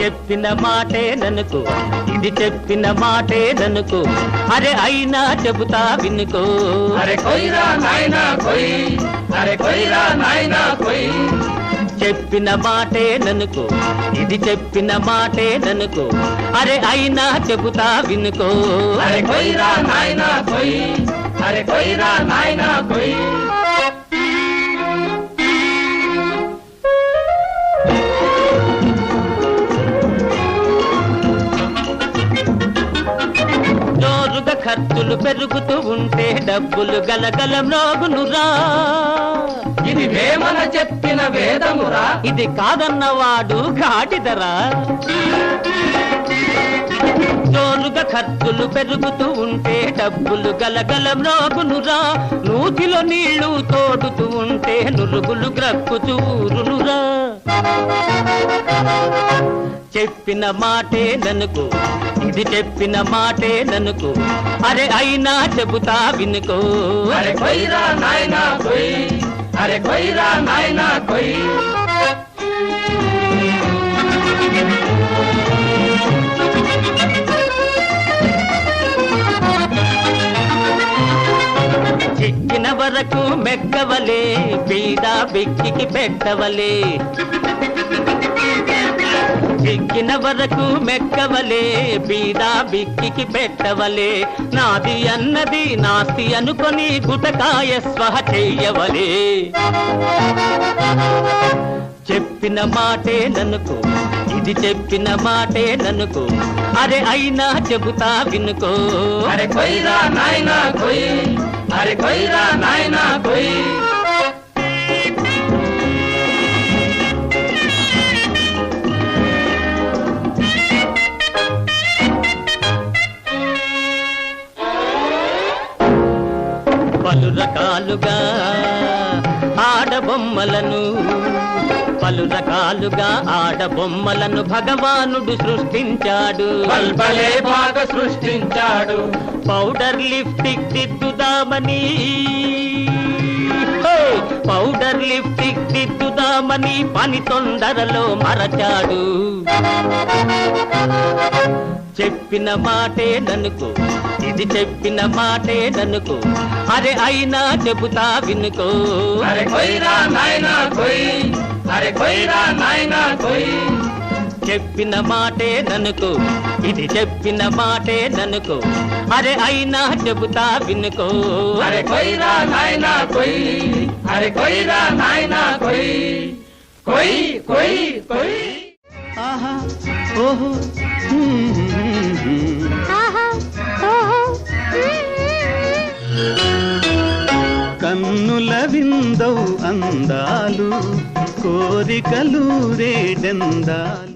చెప్పిన మాటే ననుకు. ఇది చెప్పిన మాటే ననుకు. అరే అయినా చెబుతా వినుకో. అరే కొయ్యరా నాయనా కొయ్ అరే కొయ్యరా నాయనా కొయ్ చెప్పిన మాటే ననుకు. ఇది చెప్పిన మాటే ననుకు. అరే అయినా చెబుతా వినుకో. అరే కొయ్యరా నాయనా కొయ్ అరే కొయ్యరా నాయనా కొయ్ జోరుగా ఖర్చులు పెరుగుతూ ఉంటే డబ్బులు గలగల మ్రోగునురా ఇది వేమన చెప్పిన వేదమురా. ఇది కాదన్నవాడు ఘాటిదరా. జోరుగా ఖర్చులు పెరుగుతూ ఉంటే డబ్బులు గలగల మ్రోగునురా నూతిలో నీళ్ళు తోడుతూ ఉంటే నురుగులు గ్రక్కుతూ ఊరునురా చెప్పిన మాటే ననుకు ఇది చెప్పిన మాటే ననుకు. అరే అయినా చెబుతా వినుకో. అరే కొయ్యరా నాయనా కొయ్ అరే కొయ్యరా నాయనా కొయ్ చిక్కిన వరకు మెక్కవలే పీడ బిక్కికి పెట్టవలే. ఎక్కిన వరకు మెక్కవలే బీదా బిక్కికి పెట్టవలే. నాది అన్నది నాస్తి అనుకొని గుటకాయ స్వహ చెయ్యవలే. చెప్పిన మాటే ననుకో ఇది చెప్పిన మాటే ననుకో. అరే అయినా చెబుతా వినుకో. అరే కొయ్యరా నాయనా కొయ్యి అరే కొయ్యరా నాయనా కొయ్యి. పలు రకాలుగా ఆడబొమ్మలను. పలు రకాలుగా ఆడబొమ్మలను భగవానుడు సృష్టించాడు. బాగా సృష్టించాడు. పౌడర్ లిప్టిక్ దిద్దుదామని! పౌడర్ లిప్టిక్ దిద్దుదామని పని తొందరలో మరచాడు. చెప్పిన మాటే ననుకు. ఇది చెప్పిన మాటే ననుకు. అరే అయినా చెబుతా వినుకో. అరే కొయ్యరా నాయనా కొయ్ అరే కొయ్యరా నాయనా కొయ్ చెప్పిన మాటే ననుకు. ఇది చెప్పిన మాటే ననుకు. అరే అయినా చెబుతా వినుకో. అరే కొయ్యరా నాయనా కొయ్ అరే కొయ్యరా నాయనా కొయ్ కొయ్ కొయ్ కొయ్ ఆహా ఓహో విందౌ అందాలు కోరికలు రేడెందాలు